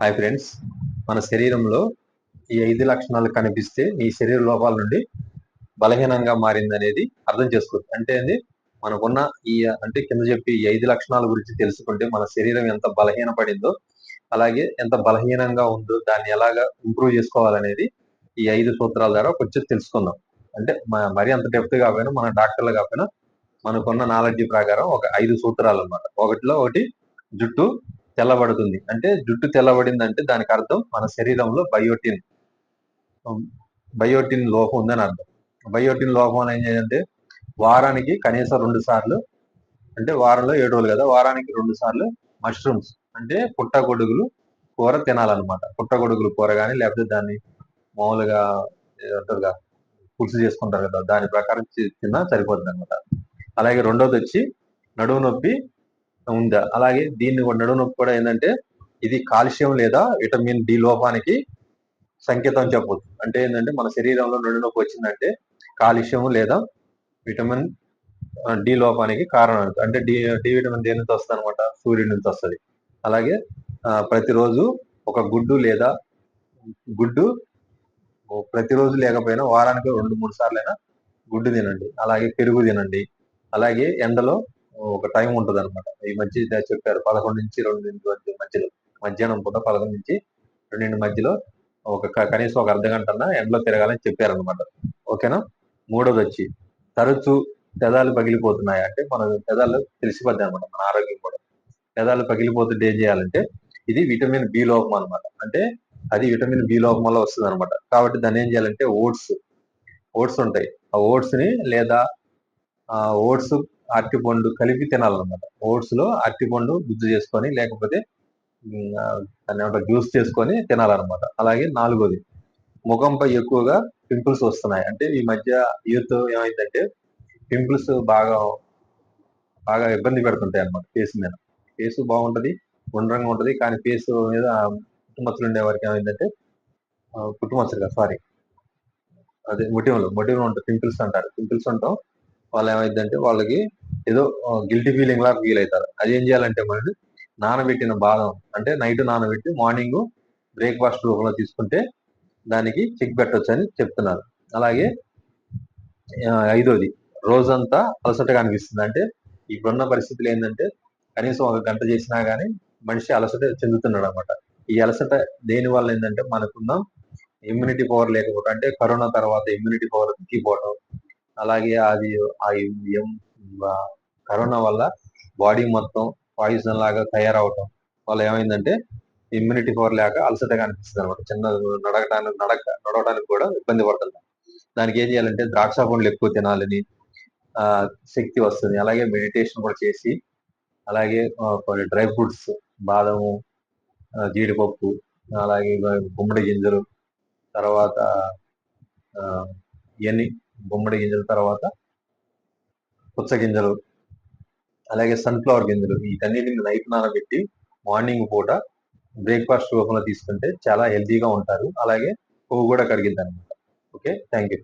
Hi friends. మన శరీరంలో ఈ ఐదు లక్షణాలు కనిపిస్తే ఈ శరీర లోపాల నుండి బలహీనంగా మారింది అనేది అర్థం చేసుకోవచ్చు. అంటే అండి మనకున్న ఈ అంటే కింద చెప్పి ఈ ఐదు లక్షణాల గురించి తెలుసుకుంటే మన శరీరం ఎంత బలహీన పడిందో అలాగే ఎంత బలహీనంగా ఉందో దాన్ని ఎలాగా ఇంప్రూవ్ చేసుకోవాలనేది ఈ ఐదు సూత్రాల ద్వారా కొంచెం తెలుసుకుందాం. అంటే మరి అంత డెప్త్ కాకపోయినా మన డాక్టర్లు కాకపోయినా మనకున్న నాలెడ్జ్ ప్రకారం ఒక ఐదు సూత్రాలు అనమాట ఒకటిలో ఒకటి జుట్టు తెల్లబడుతుంది. అంటే జుట్టు తెల్లబడింది అంటే దానికి అర్థం మన శరీరంలో బయోటిన్. బయోటిన్ లోపం ఉందని అర్థం. బయోటిన్ లోపం ఏం చేయాలంటే వారానికి కనీసం రెండు సార్లు అంటే వారంలో ఏడు రోజులు కదా వారానికి రెండు సార్లు మష్రూమ్స్ అంటే పుట్టగొడుగులు కూర తినాలన్నమాట. పుట్టగొడుగులు కూర కానీ లేకపోతే దాన్ని మామూలుగా అంటారుగా పులుసు చేసుకుంటారు కదా దాని ప్రకారం తిన్నా సరిపోతుంది అనమాట అలాగే రెండోది వచ్చి నడువు నొప్పి ఉందా? అలాగే దీన్ని నడునొప్పి కూడా ఏంటంటే ఇది కాల్షియం లేదా విటమిన్ డి లోపానికి సంకేతం చెప్పొచ్చు. అంటే ఏంటంటే మన శరీరంలో నడువు వచ్చిందంటే కాల్షియం లేదా విటమిన్ డి లోపానికి కారణం. అంటే డి డి విటమిన్ దేని నుంచి వస్తుంది అనమాట సూర్యుడి నుంచి వస్తుంది. అలాగే ప్రతిరోజు ఒక గుడ్డు లేదా గుడ్డు ప్రతిరోజు లేకపోయినా వారానికి రెండు మూడు సార్లైనా గుడ్డు తినండి. అలాగే పెరుగు తినండి. అలాగే ఎండలో ఒక టైం ఉంటుంది అనమాట ఈ మధ్య చెప్పారు. పదకొండు నుంచి రెండు మధ్యలో మధ్యాహ్నం పూట పదకొండు నుంచి రెండింటి మధ్యలో ఒక కనీసం ఒక అర్ధ గంట ఎండలో తిరగాలని చెప్పారనమాట ఓకేనా? మూడోది వచ్చి తరచు పెదాలు పగిలిపోతున్నాయి అంటే మన పెదాలు తెలిసిపోద్ది అనమాట మన ఆరోగ్యం కూడా. పెదాలు పగిలిపోతుంటే ఏం చేయాలంటే ఇది విటమిన్ బి లోపం అనమాట అంటే అది విటమిన్ బి లోపం వల్ల వస్తుంది అనమాట కాబట్టి దాన్ని ఏం చేయాలంటే ఓట్స్ ఓట్స్ ఉంటాయి. ఆ ఓట్స్ని లేదా ఓట్స్ అరటిపండు కలిపి తినాలన్నమాట. ఓట్స్లో అరటిపండు గుజ్జు చేసుకొని లేకపోతే దాన్ని ఏమంటారు జ్యూస్ చేసుకొని తినాలన్నమాట. అలాగే నాలుగోది ముఖంపై ఎక్కువగా పింపుల్స్ వస్తున్నాయి. అంటే ఈ మధ్య యూత్ ఏమైందంటే పింపుల్స్ బాగా బాగా ఇబ్బంది పెడుతుంటాయి అనమాట ఫేస్ మీద. ఫేస్ బాగుంటది గుండ్రంగా ఉంటది కానీ ఫేస్ మీద పుట్టుమచ్చలు ఉండే వారికి ఏమైందంటే పుట్టుమచ్చలు సారీ. అదే మొటిమలు మొటిమలు ఉంటాయి పింపుల్స్ అంటారు. పింపుల్స్ ఉంటాం వాళ్ళు ఏమైందంటే వాళ్ళకి ఏదో గిల్టీ ఫీలింగ్ లా ఫీల్ అవుతారు. అది ఏం చేయాలంటే మనం నానబెట్టిన బాదం అంటే నైట్ నానబెట్టి మార్నింగ్ బ్రేక్ఫాస్ట్ రూపంలో తీసుకుంటే దానికి చెక్ పెట్టవచ్చు అని చెప్తున్నారు. అలాగే ఐదోది రోజంతా అలసటగా అనిపిస్తుంది. అంటే ఇప్పుడున్న పరిస్థితులు ఏంటంటే కనీసం ఒక గంట చేసినా కానీ మనిషి అలసట చెందుతున్నాడు అనమాట ఈ అలసట దేని వల్ల ఏంటంటే మనకున్న ఇమ్యూనిటీ పవర్ లేకపోవడం అంటే కరోనా తర్వాత ఇమ్యూనిటీ పవర్ తగ్గిపోవడం అలాగే అది ఆ కరోనా వల్ల బాడీ మొత్తం పాయిజన్ లాగా తయారవటం వల్ల ఏమైందంటే ఇమ్యూనిటీ పవర్ లేక అలసటగా అనిపిస్తుంది అనమాట చిన్న నడకడానికి నడక నడవడానికి కూడా ఇబ్బంది పడుతుంది దానికి ఏం చేయాలంటే ద్రాక్ష పండ్లు ఎక్కువ తినాలని శక్తి వస్తుంది. అలాగే మెడిటేషన్ కూడా చేసి అలాగే కొన్ని డ్రై ఫ్రూట్స్ బాదము జీడిపప్పు అలాగే గుమ్మడి గింజలు తర్వాత ఇవన్నీ గుమ్మడి గింజల తర్వాత పుచ్చ గింజలు అలాగే సన్ఫ్లవర్ గింజలు వీటన్నిటిని నైట్ నానబెట్టి మార్నింగ్ పూట బ్రేక్ఫాస్ట్ రూపంలో తీసుకుంటే చాలా హెల్తీగా ఉంటారు. అలాగే పువ్వు కూడా కరిగిద్ది అనమాట ఓకే థ్యాంక్ యూ